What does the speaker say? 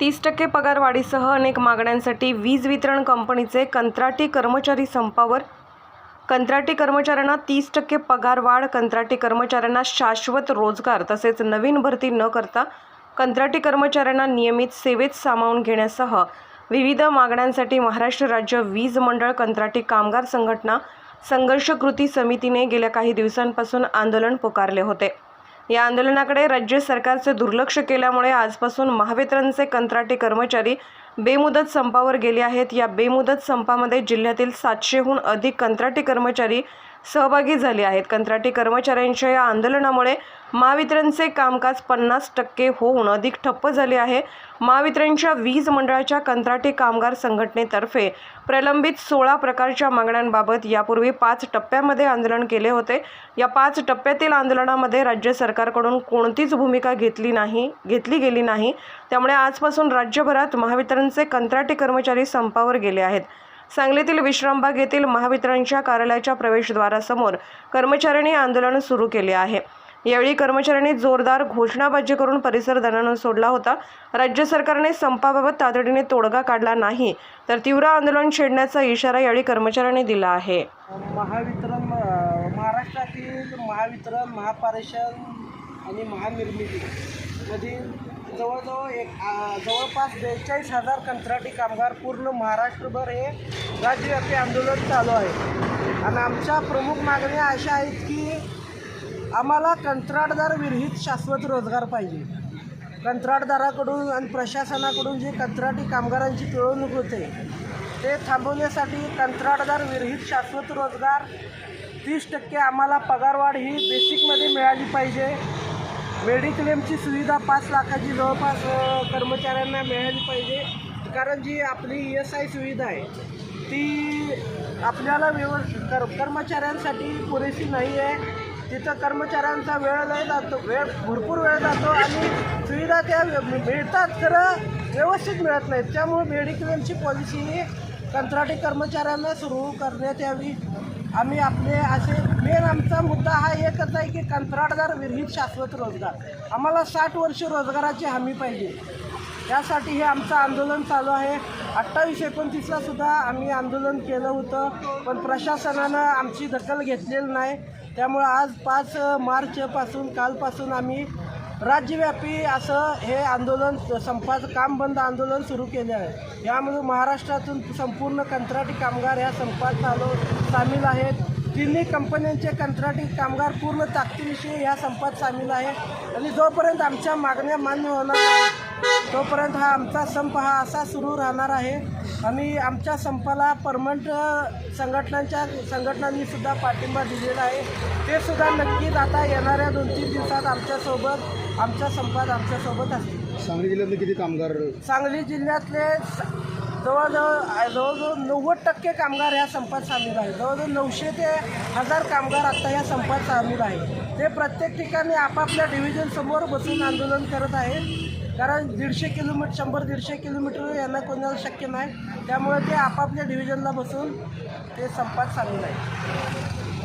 तीस टक्के पगारवाढीसह अनेक मागण्यांसाठी वीज वितरण कंपनीचे कंत्राटी कर्मचारी संपावर. कंत्राटी कर्मचाऱ्यांना तीस टक्के पगारवाढ कंत्राटी कर्मचाऱ्यांना शाश्वत रोजगार तसेच नवीन भरती न करता कंत्राटी कर्मचाऱ्यांना नियमित सेवेत सामावून घेण्यासह विविध मागण्यांसाठी महाराष्ट्र राज्य वीज मंडळ कंत्राटी कामगार संघटना संघर्ष कृती समितीने गेल्या काही दिवसांपासून आंदोलन पुकारले होते. या आंदोलनाकडे राज्य सरकारचे दुर्लक्ष केल्यामुळे आजपासून महावितरणचे कंत्राटी कर्मचारी बेमुदत संपावर गेले आहेत. या बेमुदत संपामध्ये जिल्ह्यातील सातशेहून अधिक कंत्राटी कर्मचारी सहभागी झाले आहेत. कंत्राटी कर्मचाऱ्यांच्या या आंदोलनामुळे महावितरणचे कामकाज पन्नास टक्के होऊन अधिक ठप्प झाले आहे. महावितरणच्या वीज मंडळाच्या कंत्राटी कामगार संघटनेतर्फे प्रलंबित सोळा प्रकारच्या मागण्यांबाबत यापूर्वी पाच टप्प्यामध्ये आंदोलन केले होते. या पाच टप्प्यातील आंदोलनामध्ये राज्य सरकारकडून कोणतीच भूमिका घेतली नाही घेतली गेली नाही. त्यामुळे आजपासून राज्यभरात महावितरणचे कंत्राटी कर्मचारी संपावर गेले आहेत. सांगलीतील विश्रामबाग येथील महावितरणच्या कार्यालयाच्या प्रवेशद्वारासमोर कर्मचाऱ्यांनी आंदोलन सुरू केले आहे. यावेळी कर्मचाऱ्यांनी जोरदार घोषणाबाजी करून परिसर दणाणून सोडला होता. राज्य सरकारने संपाबाबत तातडीने तोडगा काढला नाही तर तीव्र आंदोलन छेडण्याचा इशारा यावेळी कर्मचाऱ्यांनी दिला आहे. महावितरण महाराष्ट्रातील महावितरण महापारेषण आणि महानिर्मिती मधील जवळजवळ एक जवळपास बेचाळीस हजार कंत्राटी कामगार पूर्ण महाराष्ट्रभर हे राज्यव्यापी आंदोलन चालू आहे. आणि आमच्या प्रमुख मागण्या अशा आहेत की आम्हाला कंत्राटदार विरहित शाश्वत रोजगार पाहिजे. कंत्राटदाराकडून आणि प्रशासनाकडून जी कंत्राटी कामगारांची पिळवणूक होते ते थांबवण्यासाठी कंत्राटदार विरहित शाश्वत रोजगार तीस टक्के आम्हाला पगारवाढ ही बेसिकमध्ये मिळाली पाहिजे. मेडिक्लेमची सुविधा पाच लाखाची जवळपास कर्मचाऱ्यांना मिळाली पाहिजे. कारण जी आपली ई एस आय सुविधा आहे ती आपल्याला व्यव कर कर्मचाऱ्यांसाठी पुरेशी नाही आहे. तिथं कर्मचाऱ्यांचा वेळ लय जातो वेळ भरपूर वेळ जातो आणि सुविधा त्या मिळतात खरं व्यवस्थित मिळत नाहीत. त्यामुळे मेडिक्लेमची पॉलिसी ही कंत्राटी कर्मचाऱ्यांना सुरू करण्यात यावी. आम्ही आपले असे मेन आमचा मुद्दा हा एकच आहे की कंत्राटदार विरहित शाश्वत रोजगार. आम्हाला साठ वर्ष रोजगाराची हमी पाहिजे. त्यासाठी हे आमचं आंदोलन चालू आहे. अठ्ठावीस एकोणतीसला सुद्धा आम्ही आंदोलन केलं होतं पण प्रशासनानं आमची दखल घेतलेली नाही. त्यामुळं आज पाच मार्चपासून कालपासून आम्ही राज्यव्यापी असं हे आंदोलन संपाचं काम बंद आंदोलन सुरू केले आहे. यामध्ये महाराष्ट्रातून संपूर्ण कंत्राटी कामगार या संपात चालू सामील आहेत. तिन्ही कंपन्यांचे कंत्राटी कामगार पूर्ण ताकदीविषयी ह्या संपात सामील आहे. आणि जोपर्यंत आमच्या मागण्या मान्य होणार तोपर्यंत हा आमचा संप हा असा सुरू राहणार आहे. आणि आमच्या संपाला परमनंट संघटनांच्या संघटनांनी सुद्धा पाठिंबा दिलेला आहे. ते सुद्धा नक्कीच आता येणाऱ्या दोन तीन दिवसात आमच्यासोबत आमच्या संपात आमच्यासोबत असतील. सांगली जिल्ह्यातले किती कामगार सांगली जिल्ह्यातले जवळजवळ जवळजवळ नव्वद टक्के कामगार ह्या संपात सामील आहे जवळजवळ नऊशे ते हजार कामगार आता ह्या संपात सामील आहे ते प्रत्येक ठिकाणी आपापल्या डिव्हिजन समोर बसून आंदोलन करत आहेत. कारण दीडशे किलोमीटर शंभर दीडशे किलोमीटर यांना कोणाला शक्य नाही. त्यामुळे ते आपापल्या डिव्हिजनला बसून ते संपात चालू आहे